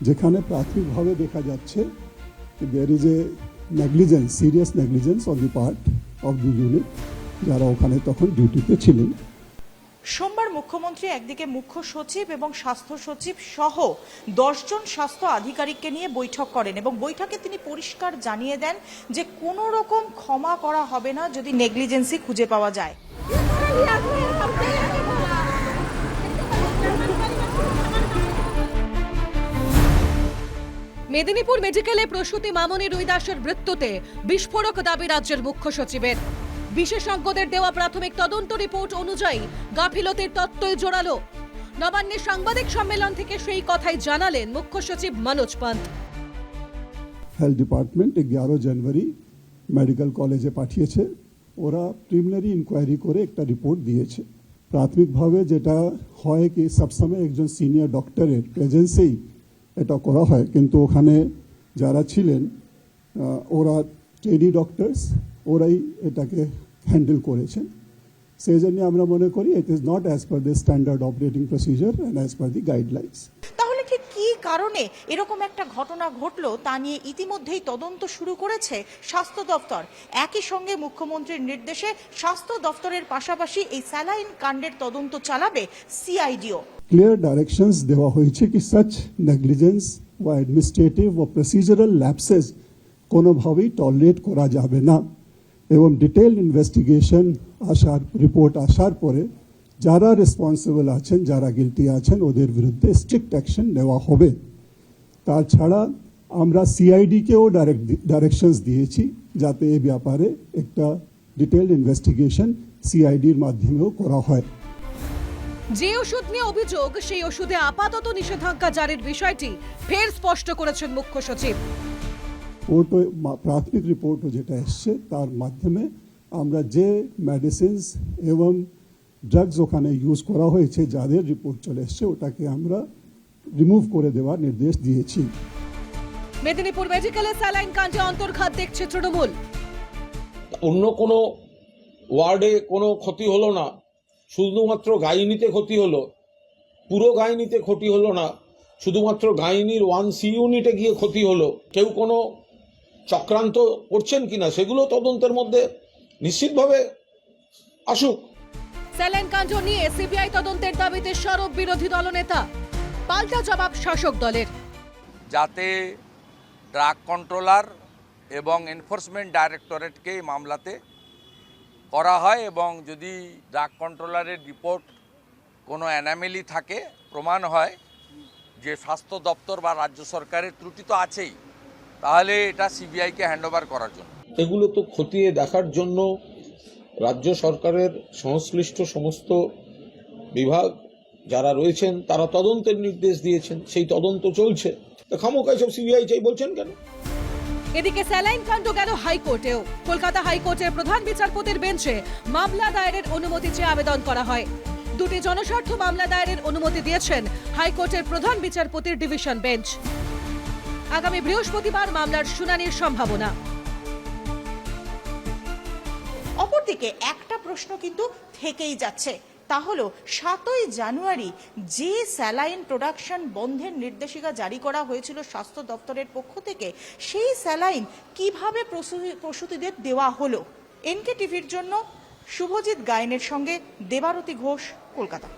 যেখানে প্রাথমিকভাবে দেখা যাচ্ছে there is a negligence serious negligence on the part of the unit যারা ওখানে তখন ডিউটিতে ছিলেন। সোমবার মুখ্যমন্ত্রী একদিকে মুখ্য সচিব এবং স্বাস্থ্য সচিব সহ দশজন স্বাস্থ্য আধিকারিককে নিয়ে বৈঠক করেন এবং বৈঠকে তিনি পরিষ্কার জানিয়ে দেন যে কোনো রকম ক্ষমা করা হবে না যদি নেগলিজেন্সি খুঁজে পাওয়া যায়। মেদিনীপুর মেডিকেলে প্রসূতি মামনি রুই দাসের মৃত্যুতে বিস্ফোরক দাবি রাজ্যের মুখ্য সচিবের। বিশেষজ্ঞদের দেওয়া প্রাথমিক তদন্ত রিপোর্ট অনুযায়ী গাফিলতির তত্ত্বই জোরালো। নবান্নে সাংবাদিক সম্মেলন থেকে সেই কথাই জানালেন মুখ্য সচিব মনোজ পান্ত। হেলথ ডিপার্টমেন্ট এগারো জানুয়ারি মেডিকেল কলেজে পাঠিয়েছে। ওরা প্রিলিমিনারি ইনকোয়ারি করে একটা রিপোর্ট দিয়েছে। প্রাথমিকভাবে যেটা হয় কি, সবসময় একজন সিনিয়র ডক্টরের প্রেজেন্সেই এটা করা হয়। কিন্তু ওখানে যারা ছিলেন ওরা ট্রেনি ডক্টরস ওরাই এটাকে হ্যান্ডেল করেছেন। সেই জন্য আমরা মনে করি it is not as per the standard operating procedure and as per the guidelines কারণে এরকম একটা ঘটনা ঘটলো, তা নিয়ে ইতিমধ্যেই তদন্ত শুরু করেছে স্বাস্থ্য দপ্তর একই সঙ্গে মুখ্যমন্ত্রীর নির্দেশে স্বাস্থ্য দপ্তরের পাশাপাশি এই স্যালাইন কাণ্ডের তদন্ত চালাবে সিআইডিও। ক্লিয়ার ডাইরেকশনস দেওয়া হয়েছে কি সাচ নেগলিজেন্স বা অ্যাডমিনিস্ট্রেটিভ ও প্রসিজারাল ল্যাপসেস কোনোভাবেই টলারেট করা যাবে না। এবং ডিটেল ইনভেস্টিগেশন আসার রিপোর্ট আসার পরে যারা রেসপন্সিবল আছেন যারা গিলটি আছেন ওদের বিরুদ্ধে স্ট্রিক্ট অ্যাকশন নেওয়া হবে। তাছাড়া আমরা সিআইডিকেও ডাইরেক্ট ডাইরেকশনস দিয়েছি যাতে এ ব্যাপারে একটা ডিটেলড ইনভেস্টিগেশন সিআইডির মাধ্যমেও করা হয়। যে ওষুধ নিয়ে অভিযোগ সেই ওষুধে আপাতত নিষেধাজ্ঞা জারির বিষয়টি ফের স্পষ্ট করেছেন মুখ্য সচিব। মা- প্রাথমিক রিপোর্টও যেটা এসছে তার মাধ্যমে আমরা যে মেডিসিনস এবং ড্রাগস ওখানে ইউজ করা হয়েছে যাদের রিপোর্ট চলে এসছে ওটাকে আমরা রিমুভ করে দেওয়ার নির্দেশ দিয়েছি। মেদিনীপুর মেডিকেলে স্যালাইন কাণ্ডে অন্তর্ঘাত দেখছে তৃণমূল। অন্য কোনো ওয়ার্ডে কোনো ক্ষতি হলো না শুধুমাত্র গাইনিতে ক্ষতি হলো পুরো গাইনিতে ক্ষতি হলো না শুধুমাত্র গাইনির ওয়ান সি ইউনিটে গিয়ে ক্ষতি হলো। কেউ কোনো চক্রান্ত করছেন কিনা সেগুলো তদন্তের মধ্যে নিশ্চিতভাবে আসুক। স্যালাইন কাণ্ড নিয়ে সিবিআই তদন্তের দাবিতে সরব বিরোধী দলনেতা। পাল্টা জবাব শাসক দলের। যাতে ড্রাগ কন্ট্রোলার এবং এনফোর্সমেন্ট ডাইরেক্টরেটকে এই মামলাতে করা হয় এবং যদি ড্রাগ কন্ট্রোলারের রিপোর্ট কোনো অ্যানামেলি থাকে প্রমাণ হয় যে স্বাস্থ্য দপ্তর বা রাজ্য সরকারের ত্রুটি তো আছেই তাহলে এটা সিবিআইকে হ্যান্ডওভার করার জন্য। এগুলো তো খতিয়ে দেখার জন্য রাজ্য সরকারের সংশ্লিষ্ট সমস্ত বিভাগ যারা রয়েছেন, তারা তদন্তের নির্দেশ দিয়েছেন। সেই তদন্ত চলছে। তা খামোকাই সব সিবিআই চাই বলছেন কেন? এদিকে স্যালাইন কাণ্ড গেল হাইকোর্টেও। কলকাতা হাইকোর্টের প্রধান বিচারপতির বেঞ্চে মামলা দায়েরের অনুমতি চেয়ে আবেদন করা হয়। দুটি জনস্বার্থ মামলা দায়েরের অনুমতি দিয়েছেন হাইকোর্টের প্রধান বিচারপতির ডিভিশন বেঞ্চ। আগামী বৃহস্পতিবার মামলার শুনানির সম্ভাবনা। অপরদিকে একটা প্রশ্ন কিন্তু থেকেই যাচ্ছে। তা হলো, সাতই জানুয়ারি যে স্যালাইন প্রোডাকশন বন্ধের নির্দেশিকা জারি করা হয়েছিল স্বাস্থ্য দপ্তরের পক্ষ থেকে, সেই স্যালাইন কীভাবে প্রসূতি- প্রসূতিদের দেওয়া হলো? এনকে টিভির জন্য শুভজিৎ গায়েনের সঙ্গে দেবারতী ঘোষ, কলকাতা।